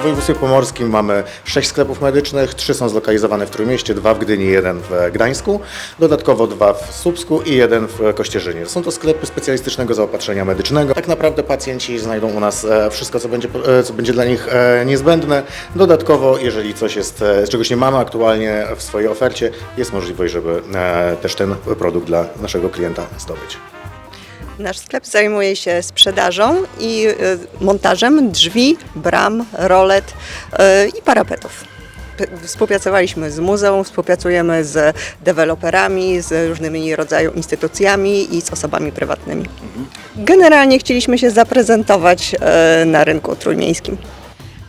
W województwie pomorskim mamy sześć sklepów medycznych, trzy są zlokalizowane w Trójmieście, dwa w Gdyni, jeden w Gdańsku, dodatkowo dwa w Słupsku i jeden w Kościerzynie. Są to sklepy specjalistycznego zaopatrzenia medycznego. Tak naprawdę pacjenci znajdą u nas e, wszystko, co będzie, e, co będzie dla nich e, niezbędne. Dodatkowo, jeżeli coś jest, czegoś nie mamy aktualnie w swojej ofercie, jest możliwość, żeby też ten produkt dla naszego klienta zdobyć. Nasz sklep zajmuje się sprzedażą i y, montażem drzwi, bram, rolet y, i parapetów. Współpracowaliśmy z muzeum, współpracujemy z deweloperami, z różnymi rodzaju instytucjami i z osobami prywatnymi. Generalnie chcieliśmy się zaprezentować y, na rynku trójmiejskim.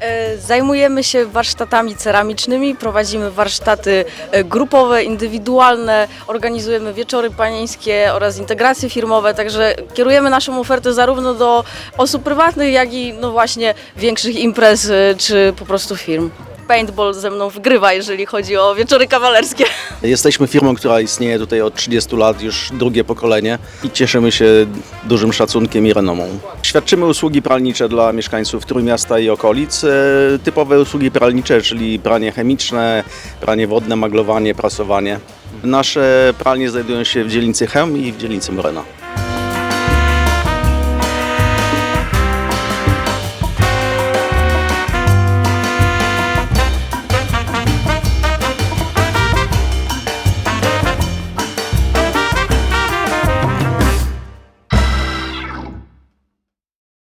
E, Zajmujemy się warsztatami ceramicznymi, prowadzimy warsztaty e, grupowe, indywidualne, organizujemy wieczory panieńskie oraz integracje firmowe, także kierujemy naszą ofertę zarówno do osób prywatnych, jak i no właśnie większych imprez e, czy po prostu firm. Paintball ze mną wygrywa, jeżeli chodzi o wieczory kawalerskie. Jesteśmy firmą, która istnieje tutaj od 30 lat, już drugie pokolenie i cieszymy się dużym szacunkiem i renomą. Świadczymy usługi pralnicze dla mieszkańców Trójmiasta i okolic. E, Typowe usługi pralnicze, czyli pranie chemiczne, pranie wodne, maglowanie, prasowanie. Nasze pralnie znajdują się w dzielnicy Chem i w dzielnicy Morena.